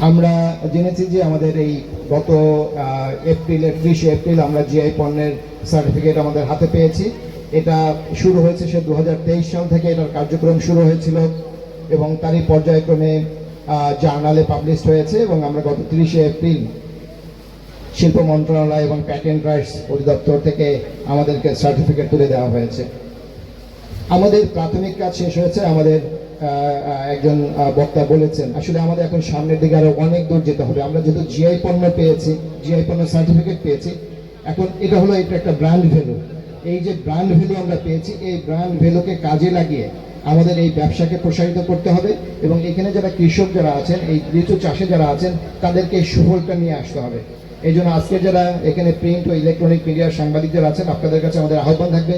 আমরা জেনেছি যে আমাদের এই গত আহ, এপ্রিলের ত্রিশে এপ্রিল আমরা জিআই পণ্যের সার্টিফিকেট আমাদের হাতে পেয়েছি। এটা শুরু হয়েছে সে দু হাজার তেইশ সাল থেকে এটার কার্যক্রম শুরু হয়েছিল এবং তারই পর্যায়ক্রমে জার্নালে পাবলিশ হয়েছে এবং আমরা গত তিরিশে এপ্রিল শিল্প মন্ত্রণালয় এবং প্যাটেন্ট রাইটস অধিদপ্তর থেকে আমাদেরকে সার্টিফিকেট তুলে দেওয়া হয়েছে। আমাদের প্রাথমিক কাজ শেষ হয়েছে আমাদের একজন বক্তা বলেছেন, আসলে আমাদের এখন সামনের দিকে আরও অনেক দূর যেতে হবে। আমরা যেহেতু জিআই পণ্য পেয়েছি জিআই পণ্য সার্টিফিকেট পেয়েছি, এখন এটা হলো এটা একটা ব্র্যান্ড ভ্যালু এই যে ব্র্যান্ড ভ্যালু আমরা পেয়েছি, এই ব্র্যান্ড ভ্যালুকে কাজে লাগিয়ে আমাদের এই ব্যবসাকে প্রসারিত করতে হবে এবং এখানে যারা কৃষক যারা আছেন, এই লিচু চাষে যারা আছেন, তাদেরকে এই সুফলটা নিয়ে আসতে হবে। এই জন্য আজকে যারা এখানে প্রিন্ট ও ইলেকট্রনিক মিডিয়ার সাংবাদিক যারা আছেন, আপনাদের কাছে আমাদের আহ্বান থাকবে,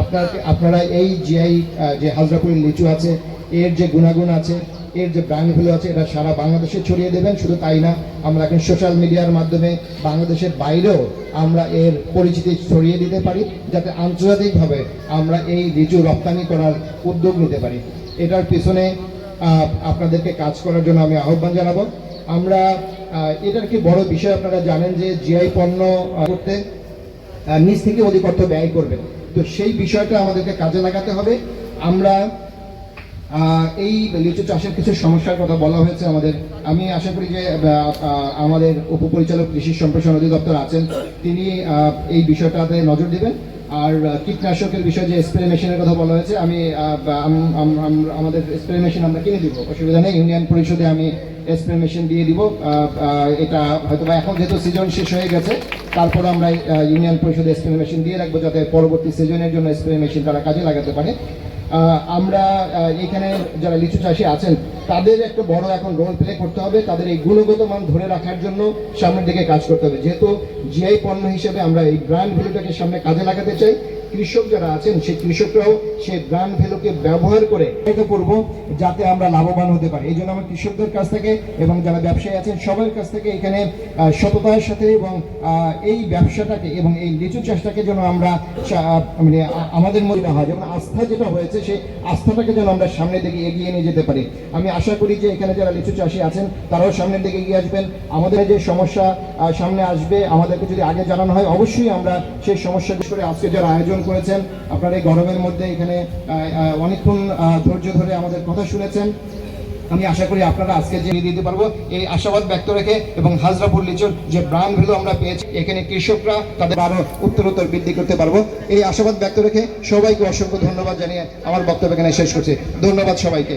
আপনার, আপনারা এই জিআই যে হাজরাপুরের লিচু আছে এর যে গুণাগুণ আছে, এর যে ব্র্যান্ডগুলো আছে, এটা সারা বাংলাদেশে ছড়িয়ে দেবেন, শুধু তাই না, আমরা এখন সোশ্যাল মিডিয়ার মাধ্যমে বাংলাদেশের বাইরেও আমরা এর পরিচিতি ছড়িয়ে দিতে পারি, যাতে আন্তর্জাতিকভাবে আমরা এই লিচু রপ্তানি করার উদ্যোগ নিতে পারি। এটার পিছনে আপনাদেরকে কাজ করার জন্য আমি আহ্বান জানাব। আমরা এটার কি বড় বিষয় আপনারা জানেন যে জিআই পণ্য করতে নিজ থেকে অধিক অর্থ ব্যয় করবেন তো সেই বিষয়টা আমাদেরকে কাজে লাগাতে হবে। আমরা এই লিচু চাষের কিছু সমস্যার কথা বলা হয়েছে আমাদের। আমি আশা করি যে আমাদের উপপরিচালক, কৃষি সম্প্রসারণ অধিদপ্তর আছেন। তিনি এই বিষয়টাতে নজর দিবেন। আর কীটনাশকের বিষয়ে যে স্প্রে মেশিনের কথা বলা হয়েছে, আমি আমাদের স্প্রে মেশিন আমরা কিনে দিব। অসুবিধা নেই, ইউনিয়ন পরিষদে আমি স্প্রে মেশিন দিয়ে দিব। এটা হয়তো এখন যেহেতু সিজন শেষ হয়ে গেছে, তারপর আমরা ইউনিয়ন পরিষদে স্প্রে মেশিন দিয়ে রাখব, যাতে পরবর্তী সিজনের জন্য স্প্রে মেশিন তারা কাজে লাগাতে পারে। আমরা এখানে যারা লিচু চাষি আছেন, তাদের একটা বড় এখন রোল প্লে করতে হবে, তাদের এই গুণগত মান ধরে রাখার জন্য সামনের দিকে কাজ করতে হবে। যেহেতু জিআই পণ্য হিসেবে আমরা এই ব্র্যান্ড ভ্যালুটাকে সামনে কাজে লাগাতে চাই কৃষক যারা আছেন সেই কৃষকরাও সেই ব্র্যান্ড ভ্যালুকে ব্যবহার করে করব যাতে আমরা লাভবান হতে পারি। এই জন্য আমার কৃষকদের কাছ থেকে এবং যারা ব্যবসায়ী আছেন, সবার কাছ থেকে এখানে সততার সাথে এবং এই ব্যবসাটাকে এবং এই লিচু চাষটাকে যেন আমরা মানে আমাদের মধ্যে হয়। যেমন আস্থা যেটা হয়েছে, সেই আস্থাটাকে যেন আমরা সামনের দিকে এগিয়ে নিয়ে যেতে পারি। আমি আশা করি যে এখানে যারা লিচু চাষি আছেন, তারাও সামনের দিকে এগিয়ে আসবেন। আমাদের যে সমস্যা সামনে আসবে, আমাদেরকে যদি আগে জানানো হয়, অবশ্যই আমরা সেই সমস্যা করে আজকে যারা আয়োজন করেছেন। আপনারা এই গরমের মধ্যে এখানে অনেকক্ষণ ধৈর্য ধরে আমাদের কথা শুনেছেন। আমি আশা করি আপনারা আজকে যে দিতে পারব, এই আশাবাদ ব্যক্ত রেখে এবং হাজরাপুর লিচুর যে ব্রান্ড ভ্যালু আমরা পেয়েছি, এখানে কৃষকরা তাদের আরও উত্তরোত্তর বৃদ্ধি করতে পারব। এই আশাবাদ ব্যক্ত রেখে সবাইকে অসংখ্য ধন্যবাদ জানিয়ে আমার বক্তব্য এখানে শেষ করছি। ধন্যবাদ সবাইকে।